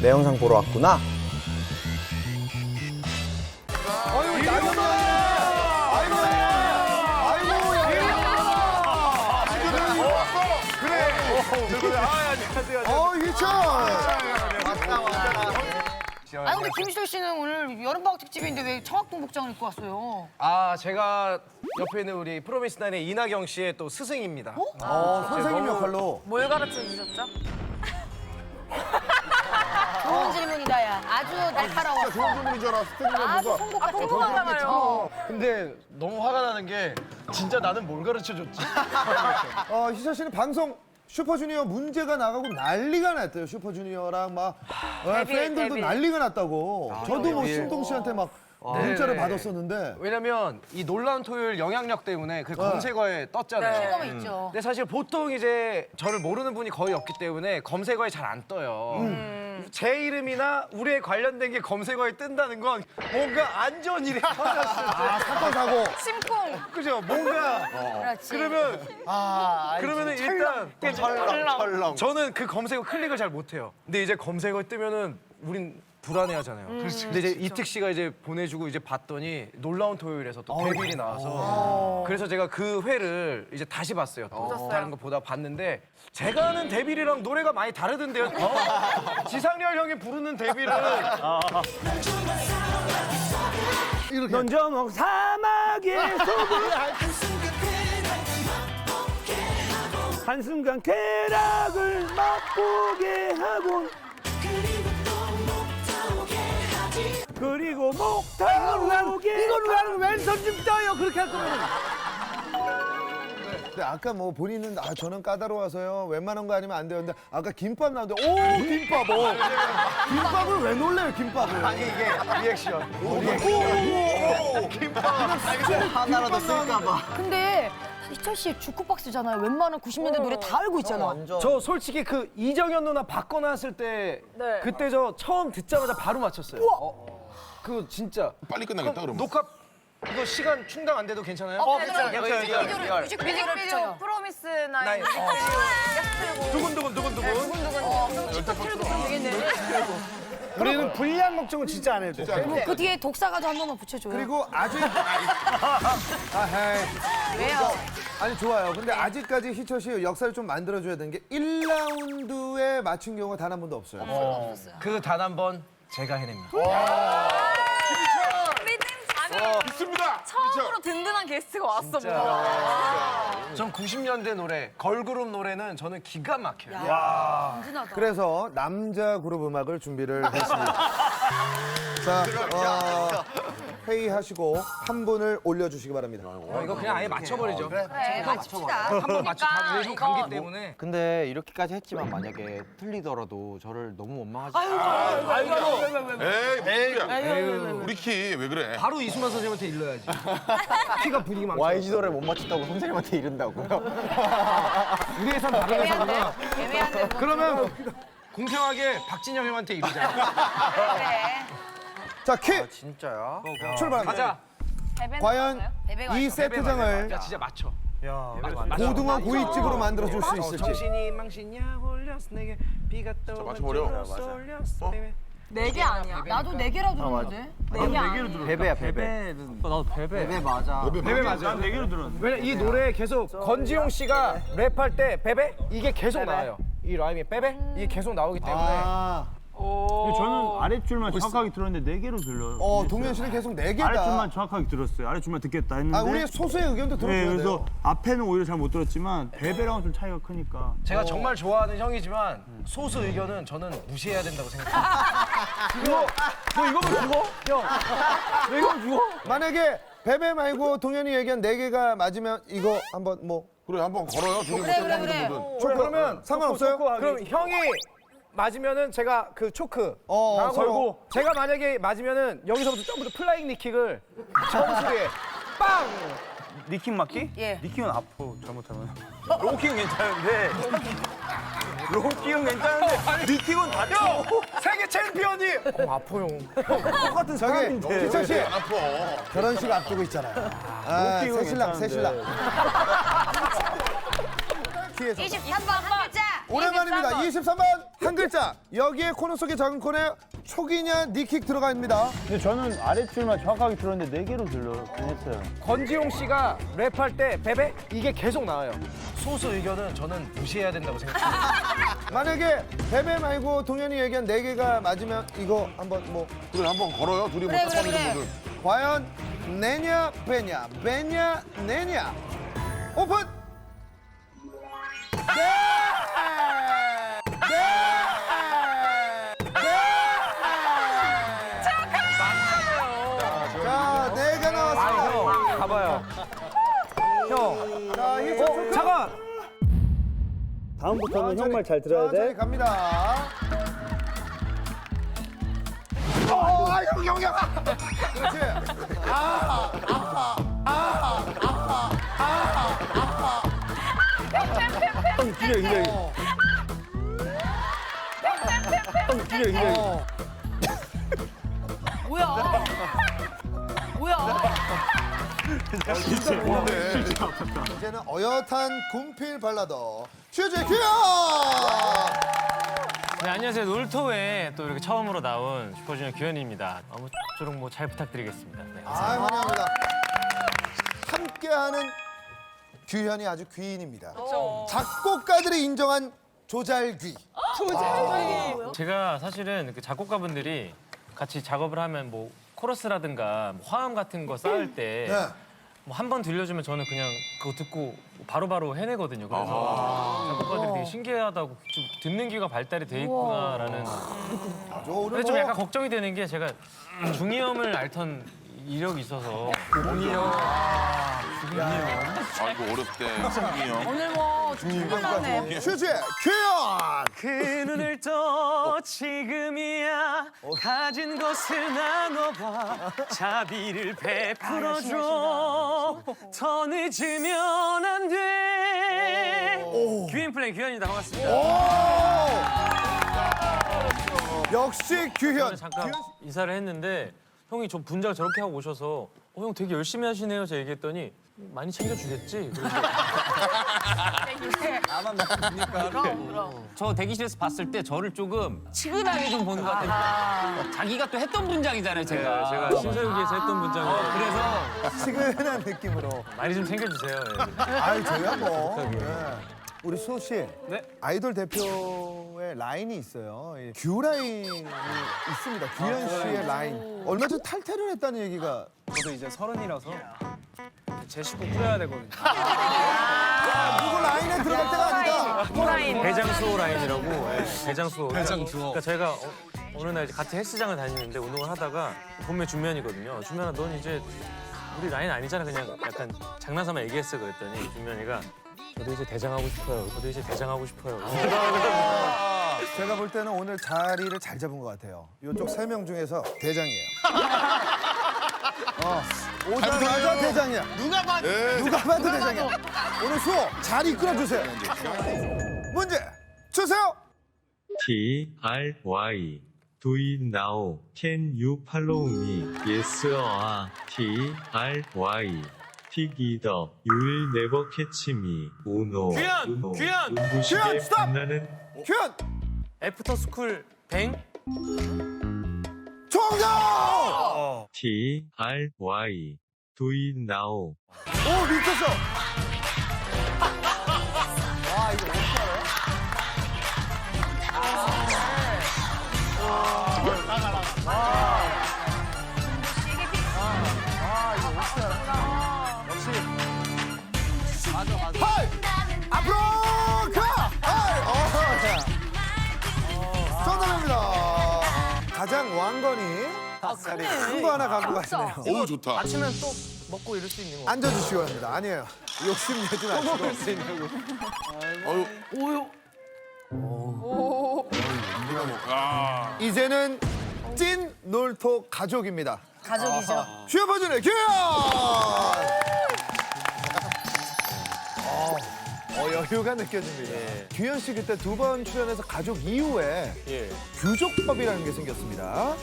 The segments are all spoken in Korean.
내 영상 보러 왔구나. 어! 아니 근데 김시철 씨는 오늘 여름방학 특집인데 왜 청학동 복장을 입고 왔어요? 아 제가 옆에 있는 우리 프로미스나인의 이나경 씨의 또 스승입니다. 어, 선생님 역할로. 뭘 가르쳐 주셨죠? 좋은 질문이다 야. 아주 날카로웠어. 좋은 분인 줄 알았을 텐데 아주 뭔가. 송곳 아, 같아. 궁금하잖아요. 근데 너무 화가 나는 게 진짜 나는 뭘 가르쳐 줬지? 어, 희철 씨는 방송 슈퍼주니어 문제가 나가고 난리가 났대요. 슈퍼주니어랑 막 어, 데뷔, 팬들도 데뷔. 난리가 났다고. 저도 뭐 신동 씨한테 막 문자를 네. 받았었는데. 왜냐면 이 놀라운 토요일 영향력 때문에 그 검색어에 떴잖아요. 네. 있죠. 근데 사실 보통 이제 저를 모르는 분이 거의 없기 때문에 검색어에 잘 안 떠요. 제 이름이나 우리에 관련된 게 검색어에 뜬다는 건 뭔가 안 좋은 일이 터졌을 아, 사건 사고. 심쿵. 때. 그죠? 뭔가 그렇지. 그러면 그러면은 일단 철렁. 저는 그 검색어 클릭을 잘 못해요. 근데 이제 검색어 뜨면은 우린 불안해하잖아요. 근데 이제 이특 씨가 이제 보내주고 이제 봤더니 놀라운 토요일에서 또 데뷔일이 나와서 그래서 제가 그 회를 이제 다시 봤어요. 또. 다른 거 보다 봤는데 제가 아는 데뷔일이랑 노래가 많이 다르던데요. 지상렬 형이 부르는 데뷔일은. 이렇게. 넌저목 사막의 속을 한순간 쾌락을 맛보게 하곤 그리고 목 타오게 이거는 나는 왼손 좀 떠요. 그렇게 할 거면. 근데 아까 뭐 본인은 아 저는 까다로워서요 웬만한 거 아니면 안 되는데 아까 김밥 나오는데 오 김밥 어 김밥을 왜 놀래요 김밥을 아니 이게 리액션. 하나라도 쓸까 봐. 근데 희철 씨 주크박스잖아요. 웬만한 90년대 노래 다 알고 있잖아. 저 솔직히 그 이정현 누나 바꿔놨을 때 네. 그때 저 처음 듣자마자 바로 맞췄어요. 어, 그거 진짜 빨리 끝나겠다 그럼. 녹화 이거 시간 충당 안 돼도 괜찮아요? 어, 괜찮아요. 뮤직비디오를 뮤직비디오를 뮤직비디오 붙여요. 프로미스 나인. 나인 어. 뮤직비디오 두근두근 두근두근. 두근두근 틱톡 틀고 그러면 되겠네. 우리는 불리한 걱정은 진짜 안 해도 돼 그 뒤에 독사가도 한 번만 붙여줘요. 그리고 아직 아 헤이 왜요? 아니 좋아요 근데 아직까지 희철 씨 역사를 좀 만들어줘야 되는 게 1라운드에 맞춘 경우가 단 한 번도 없어요 그 단 한 번 제가 해냅니다. 우리 팀 자녀 있습니다. 처음으로 든든한 게스트가 왔어 뭔가. 전 90년대 노래, 걸그룹 노래는 저는 기가 막혀요. 든든하다. 그래서 남자 그룹 음악을 준비를 했습니다. 자 어, 회의하시고 한 분을 올려주시기 바랍니다 어, 이거 그냥 아예 맞춰버리죠. 네, 맞춥시다. 한 번 맞춰. 다 외국 이거 감기 때문에. 근데 이렇게까지 했지만 만약에 틀리더라도 저를 너무 원망하지 에이 무슨 우리 키 왜 그래? 바로 이수만 선생님한테 일러야지. 키가 분위기 망쳐. YG도를 못 맞췄다고 선생님한테 이른다고요? 우리 회사는 다른 회사구나. 애매한데. 애매한데. 그러면 공평하게 박진영 형한테 이르자. 그래. 자 퀴! 진짜야? 출발합니다 가자. 과연 이. 세트장을 야 진짜 맞춰. 고등어 구이집으로 만들어 줄 수 어, 있을지. 정신이 망신이야. 홀렸어. 내게 비가 떠 맞춰버려. 쏠렸어. 내게. 네개 아니야? 나도 네 개라 들었는데. 네개 아니야? 베베야 베베 나도 베베 베베 맞아. 베베 맞아. 난 네개로 들었는데. 왜냐 이 노래 계속 건지용 씨가 랩할 때 베베 이게 계속 나와요. 이 라임이. 베베 이게 계속 나오기 때문에. 아, 근데 저는 아랫줄만 정확하게 들었는데 네 개로 들려요 어 동현 씨는 계속 네 개다 아랫줄만 정확하게 들었어요 아랫줄만 듣겠다 했는데 아 우리의 소수의 의견도 네, 들어줘야 그래서 돼요 앞에는 오히려 잘 못 들었지만 베베랑은 좀 차이가 크니까 제가 정말 좋아하는 형이지만 소수 의견은 저는 무시해야 된다고 생각합니다. 이거 너 이거면 죽어? 형. 너 이거면 죽어? 만약에 베베 말고 동현이 얘기한 네 개가 맞으면 이거 한번 뭐 그래 한번 걸어요. 그래, 그래, 그래. 그러면 상관없어요? 그럼 형이 맞으면은 제가 그 초크 어, 서로. 걸고 제가 만약에 맞으면은 여기서부터 점부터 플라잉 니킥을 정수리에 빵! 니킥 맞기? 예. 니킥은 아파 잘못하면 로킥은 괜찮은데 로킥은 괜찮은데 니킥은 다쳐 세계 챔피언이 어, 아파요. 똑같은 저기 사람인데 희철 씨. 결혼식 앞두고 있잖아요 아, 웃기고 새신랑 괜찮은데. 새신랑 뒤에서 23번 한. 오랜만입니다. 23번 한 글자. 여기에 코너 속의 작은 코너에 촉이냐 니킥 들어갑니다. 근데 저는 아랫줄만 정확하게 들었는데 네 개로 들렸긴 했어요. 권지용 씨가 랩할 때 베베 이게 계속 나와요. 소수 의견은 저는 무시해야 된다고 생각해요. 만약에 베베 말고 동현이 얘기한 네 개가 맞으면 이거 한번 뭐 그래 한번 걸어요. 둘이 그래, 뭐 그래, 딱 그래. 분들. 과연 내냐 빼냐 빼냐 내냐 오픈 네! 네! 봐요. 형 자, 힐 어, 잠깐. 다음부터는 형 말 잘 들어야 천천히 돼. 갑니다. 어, 아, 형, 형, 형. 그렇지. 아하, 아하, 아하, 아하, 아하, 아하. 형 기려 기려. 형 기려 기려. 어. 이제는 어엿한 군필 발라더 슈즈 큐! 네, 안녕하세요. 놀토에 또 이렇게 처음으로 나온 슈퍼주니어 규현입니다. 아무쪼록 뭐 잘 부탁드리겠습니다. 네, 아, 환영합니다. 함께하는 규현이 아주 귀인입니다. 작곡가들이 인정한 조잘귀. 제가 사실은 그 작곡가분들이 같이 작업을 하면 뭐 코러스라든가 뭐 화음 같은 거 쌓을 때 네. 뭐 한 번 들려주면 저는 그냥 그거 듣고 바로바로 해내거든요. 그래서 작곡가들이 되게 신기하다고 좀 듣는 귀가 발달이 돼 있구나라는. 근데 좀뭐 약간 걱정이 되는 게 제가 중이염을 앓던 이력이 있어서 아이고 어렵대. 형. 오늘 뭐 충분하네. 슈즈 규현! 그 눈을 떠 지금이야 가진 것을 나눠봐 자비를 베풀어줘 더 늦으면 안돼 규인 플레이 규현이다 반갑습니다 오! 역시 규현. 잠깐 인사를 했는데 형이 저 분장 저렇게 하고 오셔서 어, 형 되게 열심히 하시네요 제가 얘기했더니 많이 챙겨주겠지 그래서 저 대기실에서 봤을 때 저를 조금 치근하게 좀 보는 것 같아요. 자기가 또 했던 분장이잖아요, 제가. 제가 신서유기에서 했던 분장을 그래서 시근한 느낌으로. 많이 좀 챙겨주세요 예. 아유, 저야 뭐. 네. 우리 수호 씨. 네. 아이돌 대표 의 라인이 있어요. 이 규 라인이 있습니다. 규현 씨의 라인. 얼마 전 탈퇴를 했다는 얘기가. 저도 이제 서른이라서 제 식구 뿌려야 되거든요. 누구 라인에 들어갈 때가 아니다. 대장수호 라인이라고 예, 대장수호 그러니까 제가 어, 어느 날 이제 같이 헬스장을 다니는데 운동을 하다가 본명 준면이거든요 준면아 넌 이제 우리 라인 아니잖아 그냥 약간 장난삼아 얘기했어 그랬더니 준면이가 저도 이제 대장하고 싶어요 저도 이제 대장하고 싶어요 제가 볼 때는 오늘 자리를 잘 잡은 것 같아요. 이쪽 세 명 중에서 대장이에요. 어, 오자마자 대장이야. 누가 봐. 누가 봐도 대장이야. 오늘 수호 잘 이끌어 주세요. 문제 주세요. T R Y Do it now. Can you follow me? Yes or T R Y Take it up. You will never catch me. 규현! Uno. 규현! 눈부시게 규현, 스톱! 빛나는 규현 애프터스쿨 뱅 정답. T R Y Do it now. 오 미쳤어. 하이! 앞으로 왕건이 큰거 하나 갖고 가시네요. 어우 좋다. 아침엔 또 먹고 이럴 수 있는 거 앉아주시기 바랍니다. 아니에요. 욕심 내지 마시고. 어유. 오요. 누가 뭐. 아. 이제는 찐 놀토 가족입니다. 가족이죠. 슈퍼주니어 규현! 어, 어, 여유가 느껴집니다. 규현 씨 그때 두 번 출연해서 가족 이후에 예. 규족법이라는 게 생겼습니다.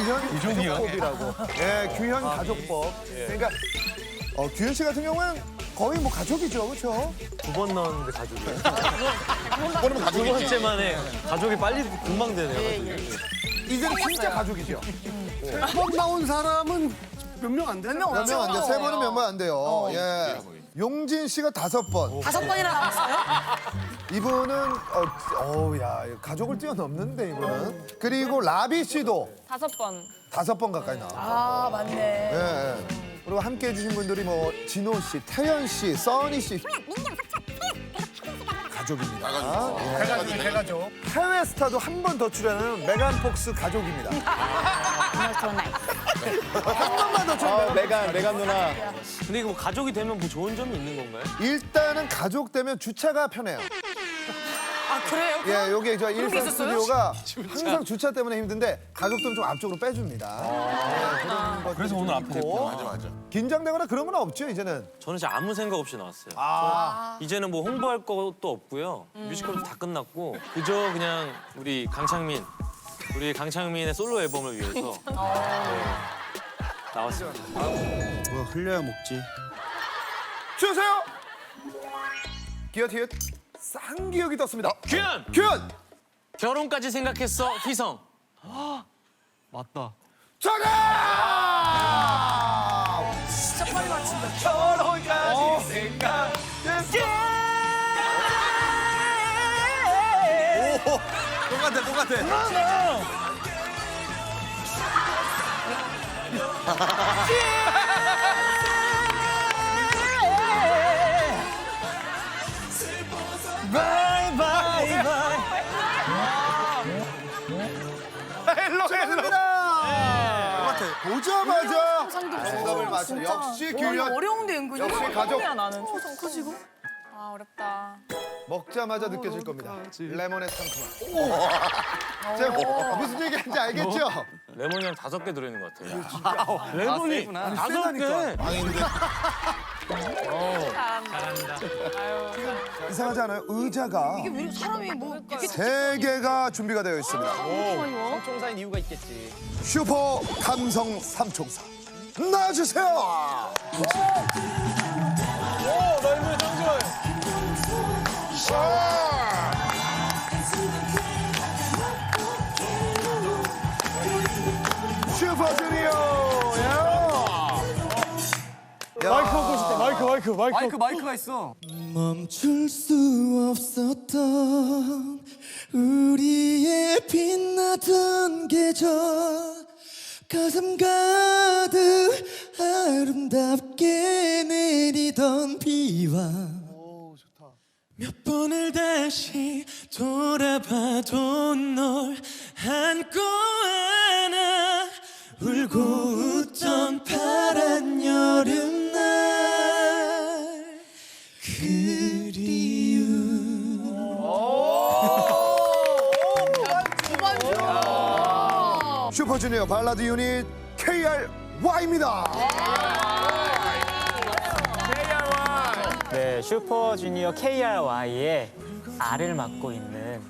규현 가족법이라고. 예, 규현 가족법. 그러니까 어, 규현 씨 같은 경우는 거의 뭐 가족이죠, 그렇죠? 두번 넣었는데 가족이. 그러면 두 가족이지. 번째 만에 가족이 빨리 금방 되네요. 가족이. 이제는 진짜 가족이죠. 번 나온 사람은 몇 명안 돼? 몇명몇 없죠? 명안 돼. 세 번은 몇 명 안 돼요. 예. 용진 씨가 다섯 번. 다섯 번이나 나왔어요? 이분은 어, 어우 야 가족을 뛰어넘는데 이분은. 그리고 라비 씨도 다섯 번. 다섯 번 가까이 나와. 아, 맞네. 예, 예. 그리고 함께 해주신 분들이 뭐 진호 씨, 태연 씨, 써니 씨. 가족입니다. 가가지고 가가지고. 해외 스타도 한 번 더 출연하는 메간 폭스 가족입니다. 한 번만 더 출연. 메간 메간 누나. 근데 이거 뭐 가족이 되면 뭐 좋은 점이 있는 건가요? 일단은 가족 되면 주차가 편해요. 아, 그래요? 예, 여기 저 일산 있었어요? 스튜디오가 항상 주차 때문에 힘든데 가족들은 좀 앞쪽으로 빼줍니다. 예, 그런 그래서 오늘 좀 앞에 있고. 맞아 맞아. 긴장되거나 그런 건 없죠 이제는. 저는 진짜 아무 생각 없이 나왔어요. 아, 이제는 뭐 홍보할 것도 없고요. 뮤지컬도 다 끝났고 그저 그냥 우리 강창민, 우리 강창민의 솔로 앨범을 위해서 네, 나왔습니다. 뭐 흘려야 먹지. 주세요. 기어 티읕 쌍기역이 떴습니다. 규현! 규현 결혼까지 생각했어 희성. 맞다. 정답. 진짜 빨리 맞춘다. 결혼까지 생각 똑같아, 똑같아. 헬로 헬로. 똑같아. 보자마자 정답을 맞춘 역시 와, 이거 규현. 어려운데, 은근히. 역시 가족. 나는 초성 커지고. 아 어렵다. 먹자마자 느껴질 겁니다. 레몬의 상큼함. 제가 뭐, 무슨 얘기하는지 알겠죠? 레몬이 한 다섯 개 들어있는 것 같아요. 레몬이 아니, 다섯 세다니까. 개. 잘한다. 아유. 이상하지 않아요? 의자가 이게 왜 이렇게 사람이 뭐 이렇게 세 개가 준비가 되어 있습니다. 총사인 이유가 있겠지. 슈퍼 감성 삼총사 나와주세요. 슈퍼주니어. 마이크 먹고 싶다. 마이크 마이크 마이크. 마이크 마이크가 있어. 멈출 수 없었던 우리의 빛나던 계절 가슴 가득 아름답게 내리던 비와 몇 번을 다시 돌아봐도 널 안고 안아 울고 웃던 파란 여름날 그리움. 슈퍼주니어 발라드 유닛 KRY입니다. 네, 슈퍼주니어 KRY의 R을 맡고 있는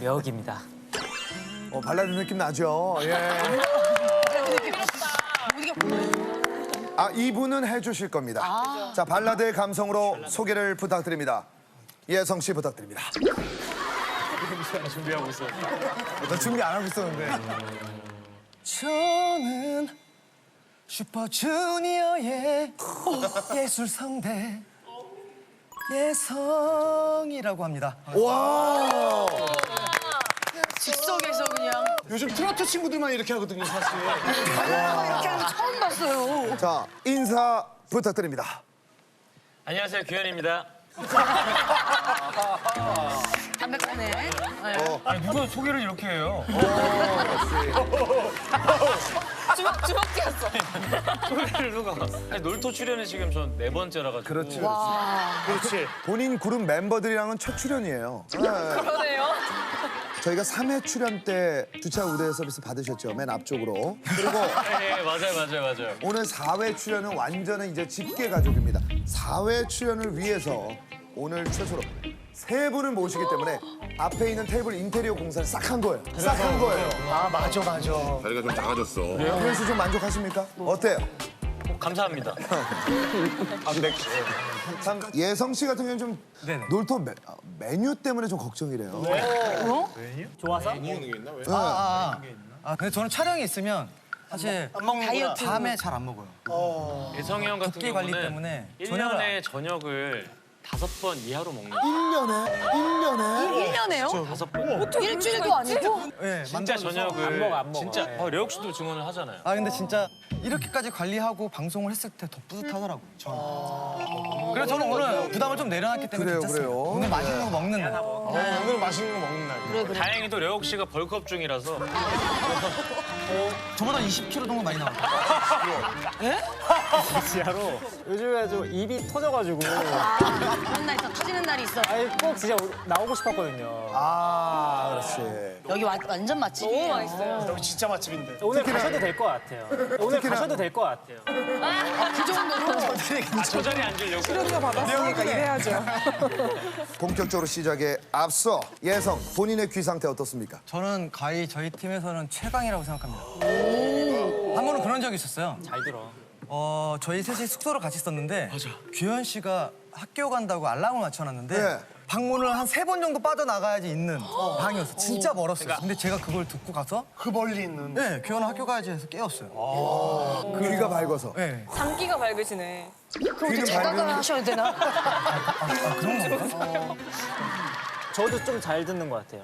려욱입니다. 어, 발라드 느낌 나죠? 예. 아, 이분은 해주실 겁니다. 자, 발라드의 감성으로 소개를 부탁드립니다. 예성 씨 부탁드립니다. 준비하고 있어요. 나 준비 안 하고 있었는데. 저는 슈퍼주니어의 예술 성대 예성이라고 합니다. 와! 즉석에서 그냥. 요즘 트로트 친구들만 이렇게 하거든요, 사실. 아, 이렇게 하는 거 처음 봤어요. 자, 인사 부탁드립니다. 안녕하세요 규현입니다. 담백하네. 네. 아니 누가 소개를 이렇게 해요? 주먹 주먹 쥐었어. 소개를 누가? 아니 놀토 출연은 지금 전 네 번째라 가지고. 그렇지. 그렇지. 본인 그룹 멤버들이랑은 첫 출연이에요. 네. 그러네요. 저희가 3회 출연 때 주차 우대 서비스 받으셨죠? 맨 앞쪽으로. 그리고 네 맞아요 맞아요 맞아요. 오늘 4회 출연은 완전히 이제 집계 가족입니다. 4회 출연을 위해서 오늘 최초로 세 분을 모시기 때문에 앞에 있는 테이블 인테리어 공사를 싹 한 거예요. 싹 한 거예요. 아, 맞아, 맞아. 자리가 좀 작아졌어. 그래서 좀 만족하십니까? 어때요? 감사합니다. 참 예성 씨 같은 경우는 좀 네네. 놀토 메, 아, 메뉴 때문에 좀 걱정이래요. 좋아서? 아, 아, 아, 근데 저는 촬영이 있으면 사실 다이어트. 밤에 잘 안 먹어요. 예성이 형 같은 붓기 관리 경우는 때문에 1년에 저녁을 다섯 번 이하로 먹는 거예요. 1년에 1년에 1년에요? 다섯 번. 일주일도 아니고? 네, 진짜 만들어서. 저녁을 안 먹어, 안 먹어. 진짜 네. 어, 려욱 씨도 증언을 하잖아요. 아 근데 진짜 이렇게까지 관리하고 방송을 했을 때 더 뿌듯하더라고요. 저는. 그래서 저는 오늘 부담을 좀 내려놨기 때문에 그래요, 괜찮습니다. 그래요. 오늘 맛있는 거 먹는 날. 오늘 맛있는 거 먹는 날. 다행히도 려욱 씨가 벌크업 중이라서 저보다 20kg 정도 많이 나와요. 진짜로 요즘에 좀 입이 터져가지고 그런 날 있어. 터지는 날이 있어. 아니 꼭 진짜 나오고 싶었거든요. 아 그렇지. 여기 와- 완전 맛집이에요. 너무 맛있어요. 여기 진짜 맛집인데. 오늘 가셔도 될 것 같아요. 오늘 가셔도 될 것 같아요. 그 정도로. 아, 저 자리에 앉으려고. 받았으니까 일해야죠. 본격적으로 시작에 앞서 예성 본인의 귀 상태 어떻습니까? 저는 가히 저희 팀에서는 최강이라고 생각합니다. 한 번은 그런 적이 있었어요. 잘 들어. 어, 저희 셋이 숙소를 같이 있었는데 규현 씨가 학교 간다고 알람을 맞춰놨는데 네. 방문을 한 세 번 정도 빠져나가야지 있는 방이었어. 진짜 멀었어요. 근데 제가 그걸 듣고 가서 그 멀리 있는. 네, 규현아 학교 가야지 해서 깨웠어요. 귀가 밝아서. 네. 장기가 밝으시네. 그럼 어떻게 귀는 자각을 밝은- 하셔야 되나? 아, 그런 건가? 저도 좀 잘 듣는 것 같아요.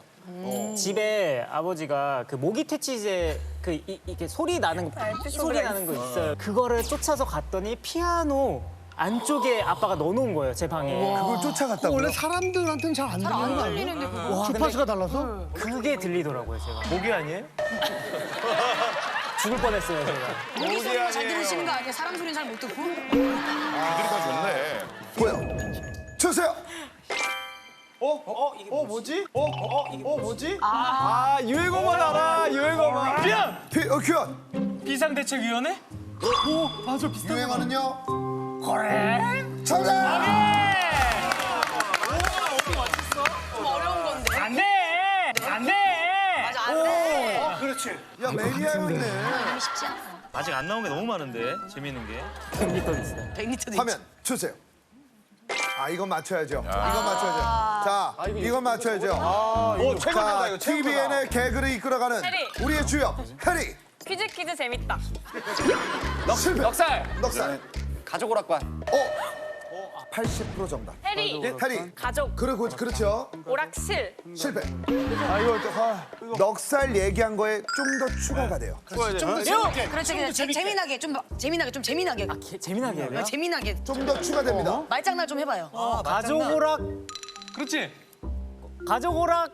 집에 아버지가 그 모기 퇴치제 그 이, 이렇게 소리 나는 거 알뜰 소리 소리가 나는 거 있어요. 그거를 쫓아서 갔더니 피아노 안쪽에 아빠가 넣어놓은 거예요 제 방에. 그걸 쫓아갔다고요? 사람들한테는 잘안안 들리는데 그거. 주파수가 달라서? 그게 들리더라고요 제가. 목이 아니에요? 죽을 뻔했어요 제가. 모기 소리만 잘 들으시는 거 아니에요? 사람 소리는 잘 못 듣고? 이들이 좋네. 보여. 주세요. 어 뭐지? 어? 어? 어 뭐지? 아, 유행어만 알아. 유행어만. 미안. 피, 어, 규현. 비상대책위원회? 유행어는요? 그래. 정답. 좀 어려운 건데. 안 돼! 안 돼! 맞아, 안 돼. 그렇지. 야 매니아였네. 쉽지 않아. 아직 안 나온 게 너무 많은데 재밌는 게. 100m 있어요. 100m도 화면 주세요. 아 이건 맞춰야죠. 이건 맞춰야죠. 자, 이건 맞춰야죠. 오 최고다 자, 이거 최고다. TVN의 개그를 이끌어가는 해리. 우리의 주역 해리. 퀴즈 퀴즈 재밌다. 실패. 넉살! 넉살. 가족 오락관. 어. 80% 정답. 해리. 해리. 가족. 그리고 그렇죠. 오락실. 실패. 아 이거 아, 넉살 얘기한 거에 좀 더 추가가 돼요. 그렇지, 그냥 재- 재미나게 좀 재미나게 좀 재미나게. 개- 재미나게 해야 돼요? 재미나게. 좀 더 추가됩니다. 말장난 좀 해봐요. 가족 오락 그렇지. 가족 오락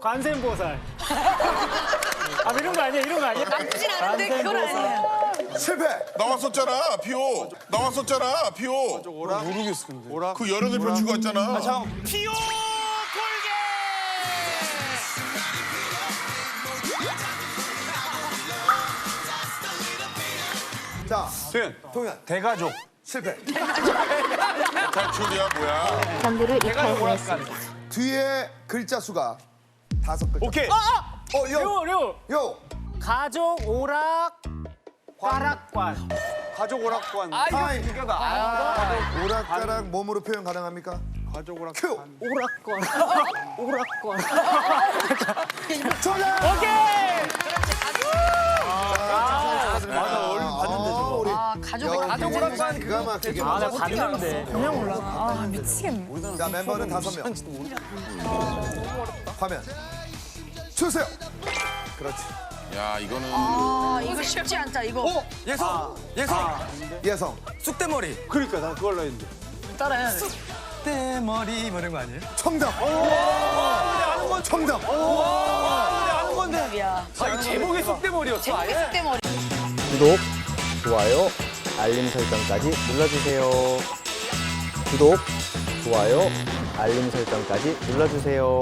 관세음보살. 아 이런 거 아니야 이런 거 아니야? 나쁘진 않은데 그건. 아니에요. 실패. 나왔었잖아, 피오. 나왔었잖아, 피오. 모르겠어 근데. 그 여러 대표 치고 왔잖아. 피오 골게. 자, 도현. 동현 대가족. 실패. 탈출이야, 뭐야. 대가족 오락관. 뒤에 글자 수가 다섯 글자. 오케이. 어, 요, 요, 요. 요. 가족 오락 과락관. 가족 오락관. 타임. 이거다. 아, 오락가락 몸으로 표현 가능합니까? 가족 오락. 큐. 오락관. 오락관. 정답. 오케이. 맞아, 얼른 봤는데 저거. 우리 아 가족이 가족 오락관 기가 막히게. 아, 나 봤는데. 그냥 올라. 아 미치겠네. 자, 멤버는 다섯 명. 화면. 주세요. 그렇지. 야, 이거는. 아 이거 쉽지 않다 이거. 예성! 예성! 예성. 쑥대머리. 그러니까 나 그걸로 했는데. 따라해야 돼. 쑥대머리 뭐 이런 거 아니에요? 정답. 정답. 정답이야. 아, 이거 제목이 쑥대머리였어, 제목이 쑥대머리. 구독, 좋아요, 알림 설정까지 눌러주세요. 구독, 좋아요, 알림 설정까지 눌러주세요.